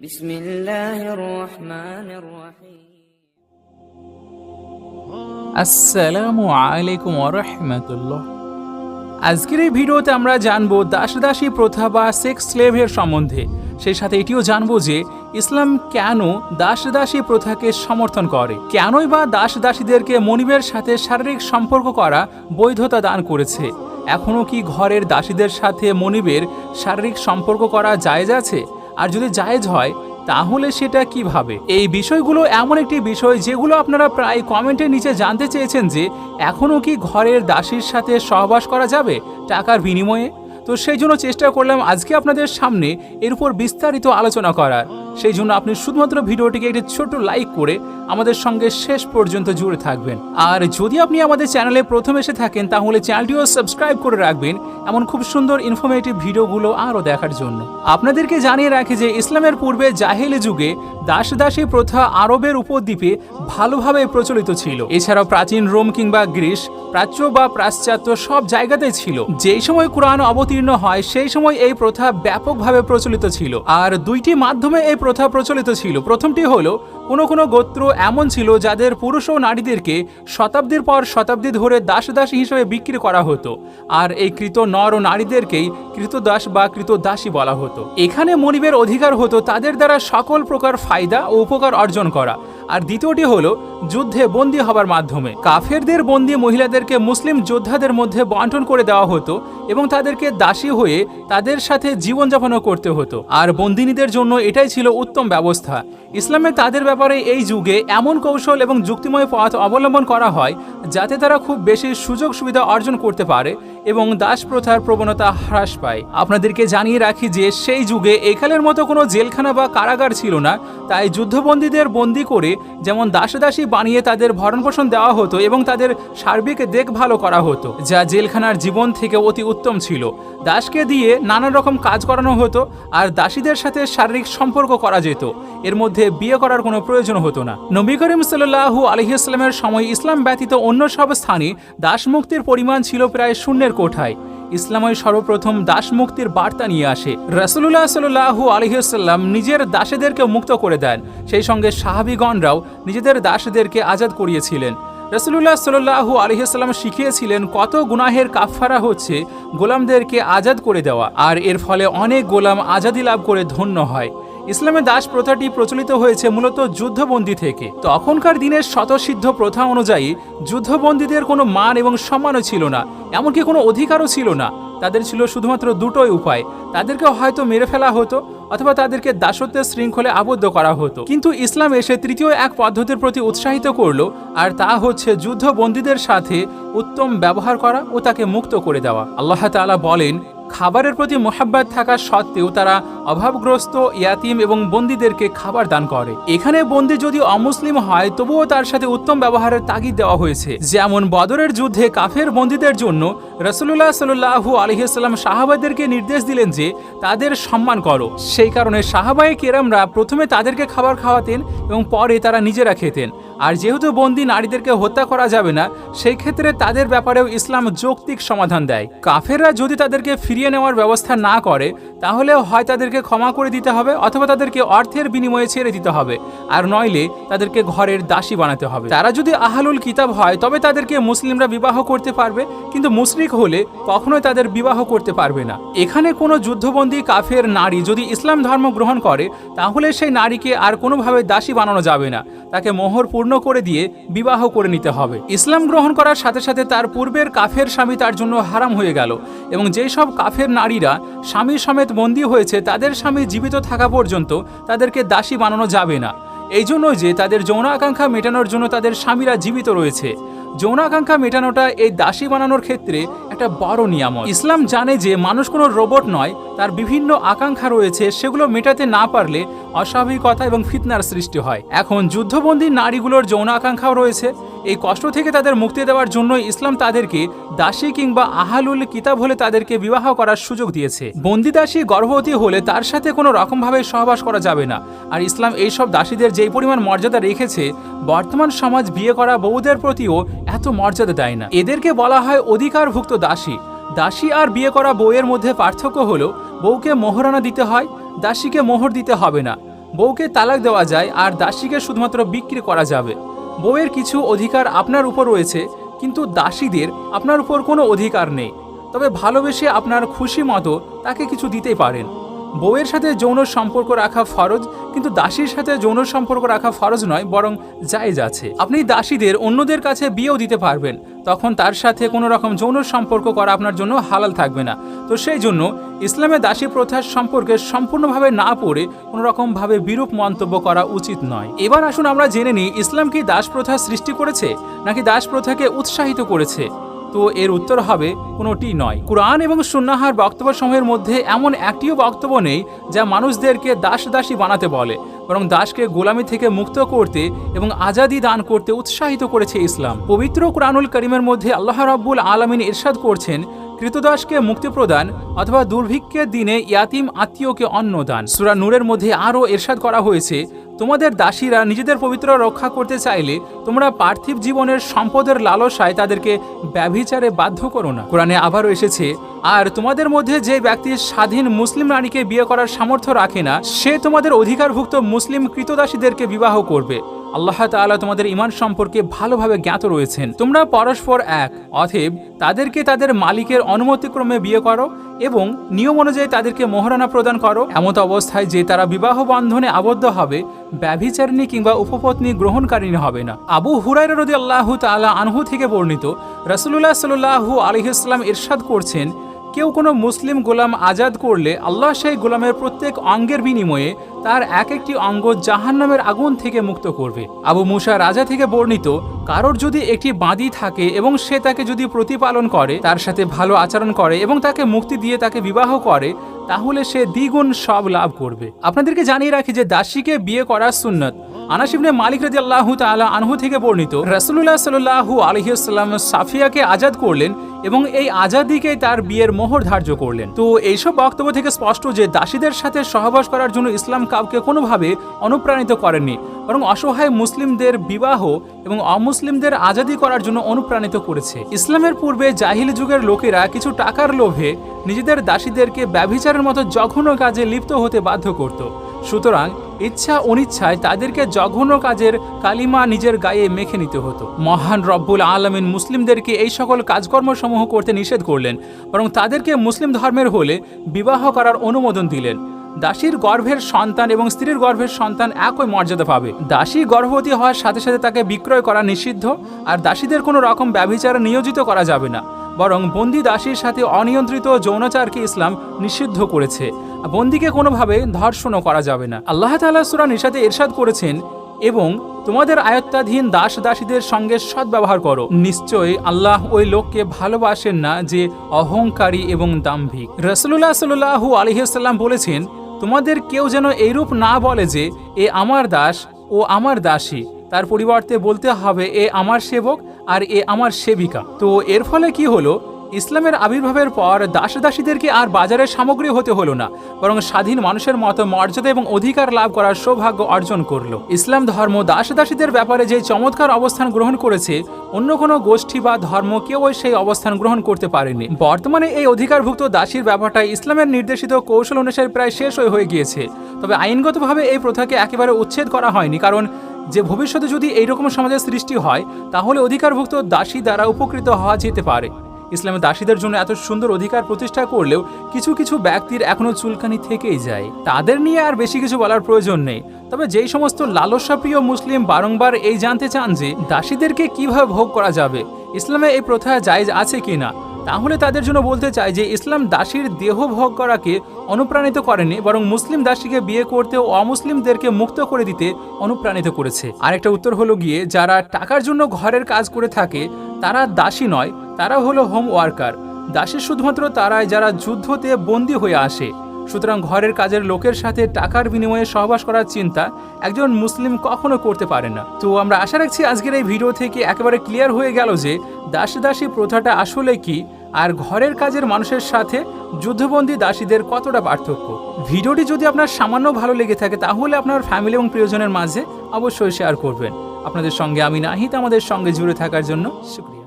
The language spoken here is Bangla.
بسم الله الرحمن الرحيم আসসালামু আলাইকুম রহমতুল্লাহ আজকের এই ভিডিওতে আমরা জানবো দাসদাসী প্রথা বা সেক্স স্লেভের সম্বন্ধে সেই সাথে এটিও জানবো যে ইসলাম কেন দাসদাসী প্রথাকে সমর্থন করে কেনই বা দাসদাসীদেরকে মনিবের সাথে শারীরিক সম্পর্ক করা বৈধতা দান করেছে এখনও কি ঘরের দাসীদের সাথে মনিবের শারীরিক সম্পর্ক করা জায়েজ আছে আর যদি জায়েজ হয়, তাহলে সেটা কীভাবে? এই বিষয়গুলো এমন একটি বিষয় যেগুলো আপনারা প্রায় কমেন্টের নিচে জানতে চেয়েছেন যে এখনও কি ঘরের দাসীর সাথে সহবাস করা যাবে টাকার বিনিময়ে? তো সেই জন্য চেষ্টা করলাম আজকে আপনাদের সামনে এর উপর বিস্তারিত আলোচনা করার। সেই জন্য আপনি শুধুমাত্র ভিডিওটিকে একটি ছোট লাইক করে আমাদের সঙ্গে শেষ পর্যন্ত জুড়ে থাকবেন। আর যদি আপনি আমাদের চ্যানেলে প্রথম এসে থাকেন, তাহলে চ্যানেলটিও সাবস্ক্রাইব করে রাখবেন এমন খুব সুন্দর ইনফরমেটিভ ভিডিওগুলো আরও দেখার জন্য। আপনাদেরকে জানিয়ে রাখি যে ইসলামের পূর্বে জাহেলি যুগে দাসদাসী প্রথা আরবের উপদ্বীপে ভালোভাবে প্রচলিত ছিল। এছাড়াও প্রাচীন রোম কিংবা গ্রিস, প্রাচ্য বা পাশ্চাত্য সব জায়গাতেই ছিল। যেই সময় কোরআন অবতীর্ণ হয়, সেই সময় এই প্রথা ব্যাপকভাবে প্রচলিত ছিল। আর দুইটি মাধ্যমে এই প্রথা প্রচলিত ছিল। প্রথমটি হলো, কোনো কোনো গোত্র এমন ছিল যাদের পুরুষ ও নারীদেরকে শতাব্দীর পর শতাব্দী ধরে দাসদাসী হিসেবে বিক্রি করা হতো, আর এই কৃত নর ও নারীদেরকেই কৃতদাস বা কৃতদাসী বলা হতো। এখানে মনিবের অধিকার হতো তাদের দ্বারা সকল প্রকার ফায়দা ও উপকার অর্জন করা। আর দ্বিতীয়টি হলো, যুদ্ধে বন্দী হবার মাধ্যমে। কাফেরদের বন্দী মহিলাদেরকে মুসলিম যোদ্ধাদের মধ্যে বন্টন করে দেওয়া হতো এবং তাদেরকে দাসী হয়ে তাদের সাথে জীবনযাপনও করতে হতো। আর বন্দিনীদের জন্য এটাই ছিল উত্তম ব্যবস্থা। ইসলামে তাদের ব্যাপারে এই যুগে এমন কৌশল এবং যুক্তিময় পথ অবলম্বন করা হয়, যাতে তারা খুব বেশি সুযোগ সুবিধা অর্জন করতে পারে এবং দাস প্রথার প্রবণতা হ্রাস পায়। আপনাদেরকে জানিয়ে রাখি যে সেই যুগে এখানের মতো কোনো জেলখানা বা কারাগার ছিল না। তাই যুদ্ধবন্দীদের বন্দি করে যেমন দাসদাসী বানিয়ে তাদের ভরণপোষণ দেওয়া হতো এবং তাদের সার্বিক দেখভালও করা হতো, যা জেলখানার জীবন থেকে অতি উত্তম ছিল। দাসকে দিয়ে নানা রকম কাজ করানো হতো আর দাসীদের সাথে শারীরিক সম্পর্ক করা যেত। এর মধ্যে বিয়ে করার কোনো প্রয়োজন হতো না। নবী করিম সাল্লাহু আলহিউসলামের সময় ইসলাম ব্যতীত অন্য সব স্থানে দাস মুক্তির পরিমাণ ছিল প্রায় শূন্যের কোঠায়। ইসলামই সর্বপ্রথম দাস মুক্তির বার্তা নিয়ে আসে। রাসুল্লাহ সাল্লাহু আলহিউসাল্লাম নিজের দাসেদেরকে মুক্ত করে দেন। সেই সঙ্গে সাহাবিগণরাও নিজেদের দাসদেরকে আজাদ করিয়েছিলেন। রসুল্লাহ সাল্লাহু আলহিহাল্লাম শিখিয়েছিলেন কত গুনাহের কাফারা হচ্ছে গোলামদেরকে আজাদ করে দেওয়া। আর এর ফলে অনেক গোলাম আজাদি লাভ করে ধন্য হয়। ইসলামে দাস প্রথাটি প্রচলিত হয়েছে মূলত যুদ্ধবন্দী থেকে। তখনকার দিনের শতসিদ্ধ প্রথা অনুযায়ী যুদ্ধবন্দীদের কোনো মান এবং সম্মানও ছিল না, এমনকি কোনো অধিকারও ছিল না। তাদের ছিল শুধুমাত্র দুটোই উপায় তাদেরকে হয়তো মেরে ফেলা হতো অথবা তাদেরকে দাসত্বের শৃঙ্খলে আবদ্ধ করা হতো। কিন্তু ইসলাম এসে তৃতীয় এক পদ্ধতির প্রতি উৎসাহিত করল, আর তা হচ্ছে যুদ্ধবন্দীদের সাথে উত্তম ব্যবহার করা ও তাকে মুক্ত করে দেওয়া। আল্লাহ তাআলা বলেন খাবারের প্রতি মোহাব্বাত থাকা সত্ত্বেও তারা অভাবগ্রস্ত, ইয়াতিম এবং বন্দীদেরকে খাবার দান করে। এখানে বন্দী যদি অমুসলিম হয়, তবুও তার সাথে উত্তম ব্যবহারের তাগিদ দেওয়া হয়েছে। যেমন বদরের যুদ্ধে কাফের বন্দীদের জন্য রসুল্লাহ সাল্লু আলহিসাল্লাম সাহাবাদেরকে নির্দেশ দিলেন যে তাদের সম্মান করো। সেই কারণে সাহাবায়ে কেরামরা প্রথমে তাদেরকে খাবার খাওয়াতেন এবং পরে তারা নিজেরা খেতেন। আর যেহেতু বন্দী নারীদেরকে হত্যা করা যাবে না, সেই ক্ষেত্রে তাদের ব্যাপারেও ইসলাম যৌক্তিক সমাধান দেয়। কাফেররা যদি তাদেরকে ফিরিয়ে নেওয়ার ব্যবস্থা না করে তাহলে হয় তাদেরকে ক্ষমা করে দিতে হবে অথবা তাদেরকে অর্থের বিনিময়ে ছেড়ে দিতে হবে। আর নইলে তাদেরকে ঘরের দাসী বানাতে হবে। তারা যদি আহালুল কিতাব হয়, তবে তাদেরকে মুসলিমরা বিবাহ করতে পারবে, কিন্তু মুশরিক হলে কখনোই তাদের বিবাহ করতে পারবে না। এখানে কোনো যুদ্ধবন্দী কাফের নারী যদি ইসলাম ধর্ম গ্রহণ করে, তাহলে সেই নারীকে আর কোনোভাবে দাসী বানানো যাবে না। তাকে মোহর পূর্ণ করে দিয়ে বিবাহ করে নিতে হবে। ইসলাম গ্রহণ করার সাথে সাথে তার পূর্বের কাফের স্বামী তার জন্য হারাম হয়ে গেল এবং যেই সব কাফের নারীরা স্বামী সমেত বন্দী হয়েছে, তাদের স্বামী জীবিত থাকা পর্যন্ত তাদেরকে দাসী বানানো যাবে না। এই জন্যই যে তাদের যৌন আকাঙ্ক্ষা মেটানোর জন্য তাদের স্বামীরা জীবিত রয়েছে। যৌন আকাঙ্ক্ষা মেটানোটা এই দাসী বানানোর ক্ষেত্রে একটা বড় নিয়ামত। ইসলাম জানে যে মানুষ কোনো রোবট নয়, তার বিভিন্ন আকাঙ্ক্ষা রয়েছে, সেগুলো মেটাতে না পারলে অস্বাভাবিকতা এবং ফিতনার সৃষ্টি হয়। এখন যুদ্ধবন্দী নারীগুলোর যৌন আকাঙ্ক্ষাও রয়েছে। এই কষ্ট থেকে তাদের মুক্তি দেওয়ার জন্য ইসলাম তাদেরকে দাসী কিংবা আহালুল কিতাব হলে তাদেরকে বিবাহ করার সুযোগ দিয়েছে। বন্দি দাসী গর্ভবতী হলে তার সাথে কোনো রকমভাবে সহবাস করা যাবে না। আর ইসলাম এইসব দাসীদের যেই পরিমাণ মর্যাদা রেখেছে, বর্তমান সমাজ বিয়ে করা বউদের প্রতিও এত মর্যাদা দেয় না। এদেরকে বলা হয় অধিকারভুক্ত দাসী। দাসী আর বিয়ে করা বউয়ের মধ্যে পার্থক্য হলো, বউকে মোহরানা দিতে হয়, দাসীকে মোহর দিতে হবে না। বউকে তালাক দেওয়া যায় আর দাসীকে শুধুমাত্র বিক্রি করা যাবে। বউয়ের কিছু অধিকার আপনার উপর রয়েছে, কিন্তু দাসীদের আপনার উপর কোনো অধিকার নেই। তবে ভালোবেসে আপনার খুশি মতো তাকে কিছু দিতে পারেন। বউয়ের সাথে যৌন সম্পর্ক রাখা ফরজ, কিন্তু দাসীর সাথে যৌন সম্পর্ক রাখা ফরজ নয়, বরং জায়েজ আছে। আপনি দাসীদের অন্যদের কাছে বিয়েও দিতে পারবেন। তখন তার সাথে কোনো রকম যৌন সম্পর্ক করা আপনার জন্য হালাল থাকবে না। তো সেই জন্য ইসলামে দাসী প্রথার সম্পর্কে সম্পূর্ণভাবে না পড়ে কোনো রকমভাবে বিরূপ মন্তব্য করা উচিত নয়। এবার আসুন আমরা জেনে নিই, ইসলাম কি দাস প্রথা সৃষ্টি করেছে, নাকি দাস প্রথাকে উৎসাহিত করেছে? তো এর উত্তর হবে কোনোটি নয়। কোরআন এবং সুন্নাহার বক্তব্য সমূহের মধ্যে এমন একটিও বক্তব্য নেই যা মানুষদেরকে দাস দাসী বানাতে বলে, বরং দাসকে গোলামি থেকে মুক্ত করতে এবং আজাদি দান করতে উৎসাহিত করেছে ইসলাম। পবিত্র কোরআনুল করিমের মধ্যে আল্লাহ রাব্বুল আলমিন ইরশাদ করছেন কৃতদাসকে মুক্তি প্রদান অথবা দুর্ভিক্ষের দিনে ইয়াতিম আত্মীয়কে অন্ন দান। সুরা নূরের মধ্যে আরও এরশাদ করা হয়েছে তোমাদের দাসীরা নিজেদের পবিত্র রক্ষা করতে চাইলে তোমরা পার্থিব জীবনের সম্পদের লালসায় তাদেরকে ব্যভিচারে বাধ্য করো না। কোরআনে আবারও এসেছে, আর তোমাদের মধ্যে যে ব্যক্তি স্বাধীন মুসলিম নারীকে বিয়ে করার সামর্থ্য রাখে না, সে তোমাদের অধিকারভুক্ত মুসলিম কৃতদাসীদেরকে বিবাহ করবে। আল্লাহ তাআলা তোমাদের ইমান সম্পর্কে ভালোভাবে জ্ঞাত রয়েছেন। তোমরা পরস্পর এক অথেব তাদেরকে তাদের মালিকের অনুমতিক্রমে বিয়ে করো এবং নিয়ম অনুযায়ী তাদেরকে মোহরানা প্রদান করো। এমত অবস্থায় যে তারা বিবাহ বন্ধনে আবদ্ধ হবে, ব্যভিচারিণী কিংবা উপপত্নী গ্রহণকারিণী হবে না। আবু হুরাইরা রদি আল্লাহ তালা আনহু থেকে বর্ণিত, রাসূলুল্লাহ সাল্লাল্লাহু আলাইহি ইরশাদ করছেন কেউ কোনো মুসলিম গোলাম আজাদ করলে আল্লাহ সেই গোলামের প্রত্যেক অঙ্গের বিনিময়ে তার এক একটি অঙ্গ জাহান্নামের আগুন থেকে মুক্ত করবে। আবু মুসা রাজা থেকে বর্ণিত, কারোর যদি একটি বাঁধি থাকে এবং সে তাকে যদি প্রতিপালন করে, তার সাথে ভালো আচরণ করে এবং তাকে মুক্তি দিয়ে তাকে বিবাহ করে, তাহলে সে দ্বিগুণ সব লাভ করবে। আপনাদেরকে জানিয়ে রাখি যে দাসীকে বিয়ে করা সুন্নত। আনাসিবনে মালিক রাজি আল্লাহ তালা আনহু থেকে বর্ণিত রাসুল্লাহ সাল্লাহু আলহিউসাল্লাম সাফিয়াকে আজাদ করলেন এবং এই আজাদিকেই তার বিয়ের মোহর ধার্য করলেন। তো এইসব বক্তব্য থেকে স্পষ্ট যে দাসীদের সাথে সহবাস করার জন্য ইসলাম কাউকে কোনোভাবে অনুপ্রাণিত করেননি, বরং অসহায় মুসলিমদের বিবাহ এবং অমুসলিমদের আজাদি করার জন্য অনুপ্রাণিত করেছে। ইসলামের পূর্বে জাহিল যুগের লোকেরা কিছু টাকার লোভে নিজেদের দাসীদেরকে ব্যভিচারের মতো জঘন্য কাজে লিপ্ত হতে বাধ্য করত। সুতরাং ইচ্ছা, অনিচ্ছায় তাদেরকে জঘন্য কাজের কালিমা নিজের গায়ে মেখে নিতে হতো। মহান রব্বুল আলমিন মুসলিমদেরকে এই সকল কাজকর্মসমূহ করতে নিষেধ করলেন বরং তাদেরকে মুসলিম ধর্মের হলে বিবাহ করার অনুমোদন দিলেন। দাসীর গর্ভের সন্তান এবং স্ত্রীর গর্ভের সন্তান একই মর্যাদা পাবে। দাসী গর্ভবতী হওয়ার সাথে সাথে তাকে বিক্রয় করা নিষিদ্ধ, আর দাসীদের কোনো রকম ব্যভিচারে নিয়োজিত করা যাবে না। বরং বন্দি দাসীর সাথে অনিয়ন্ত্রিত যৌনাচারকে ইসলাম নিষিদ্ধ করেছে। বন্দিকে কোনোভাবে ধর্ষণও করা যাবে না। আল্লাহ তাআলা সূরা নিশাতে ইরশাদ করেছেন, এবং তোমাদের আয়ত্তাধীন দাস দাসীদের সঙ্গে সদ্ব্যবহার করো। নিশ্চয়ই আল্লাহ ওই লোককে ভালোবাসেন না যে অহংকারী এবং দাম্ভিক। রসুল্লাহ সাল্লাহু আলহিহাল্লাম বলেছেন, তোমাদের কেউ যেন এইরূপ না বলে যে, এ আমার দাস ও আমার দাসী। তার পরিবর্তে বলতে হবে, এ আমার সেবক আর এ আমার সেবিকা। তো এর ফলে কি হলো? ইসলামের আবির্ভাবের পর দাস দাসীদেরকে আর বাজারের সামগ্রী হতে হলো না, বরং স্বাধীন মানুষের মতো মর্যাদা এবং অধিকার লাভ করার সৌভাগ্য অর্জন করল। ইসলাম ধর্ম দাস দাসীদের ব্যাপারে যে চমৎকার অবস্থান গ্রহণ করেছে, অন্য কোনো গোষ্ঠী বা ধর্ম কেউ সেই অবস্থান গ্রহণ করতে পারেনি। বর্তমানে এই অধিকারভুক্ত দাসীর ব্যাপারটা ইসলামের নির্দেশিত কৌশল অনুসারে প্রায় শেষ হয়ে গিয়েছে। তবে আইনগতভাবে এই প্রথাকে একেবারে উচ্ছেদ করা হয়নি, কারণ যে ভবিষ্যতে যদি এইরকম সমাজের সৃষ্টি হয়, তাহলে অধিকারভুক্ত দাসী দ্বারা উপকৃত হওয়া যেতে পারে। ইসলামে দাসীদের জন্য এত সুন্দর অধিকার প্রতিষ্ঠা করলেও কিছু কিছু ব্যক্তির এখনও চুলকানি থেকেই যায়। তাদের নিয়ে আর বেশি কিছু বলার প্রয়োজন নেই। তবে যেই সমস্ত লালসাপ্রিয় মুসলিম বারংবার এই জানতে চান যে দাসীদেরকে কীভাবে ভোগ করা যাবে, ইসলামে এই প্রথা জায়জ আছে কিনা তাহলে তাদের জন্য বলতে চাই যে ইসলাম দাসীর দেহ ভোগ করাকে অনুপ্রাণিত করেনি, বরং মুসলিম দাসীকে বিয়ে করতে ও অমুসলিমদেরকে মুক্ত করে দিতে অনুপ্রাণিত করেছে। আরেকটা উত্তর হলো গিয়ে, যারা টাকার জন্য ঘরের কাজ করে থাকে, তারা দাসী নয়, তারা হলো হোম ওয়ার্কার। দাসী শুধুমাত্র তারাই যারা যুদ্ধতে বন্দী হয়ে আসে। সুতরাং ঘরের কাজের লোকের সাথে টাকার বিনিময়ে সহবাস করার চিন্তা একজন মুসলিম কখনো করতে পারে না। তো আমরা আশা রাখছি আজকের এই ভিডিও থেকে একেবারে ক্লিয়ার হয়ে গেল যে দাসী দাসী প্রথাটা আসলে কি আর ঘরের কাজের মানুষের সাথে যুদ্ধবন্দী দাসীদের কতটা পার্থক্য। ভিডিওটি যদি আপনার সামান্য ভালো লেগে থাকে তাহলে আপনার ফ্যামিলি এবং প্রিয়জনের মাঝে অবশ্যই শেয়ার করবেন। আপনাদের সঙ্গে আমি নাহিত আমাদের সঙ্গে জুড়ে থাকার জন্য শুক্রিয়া।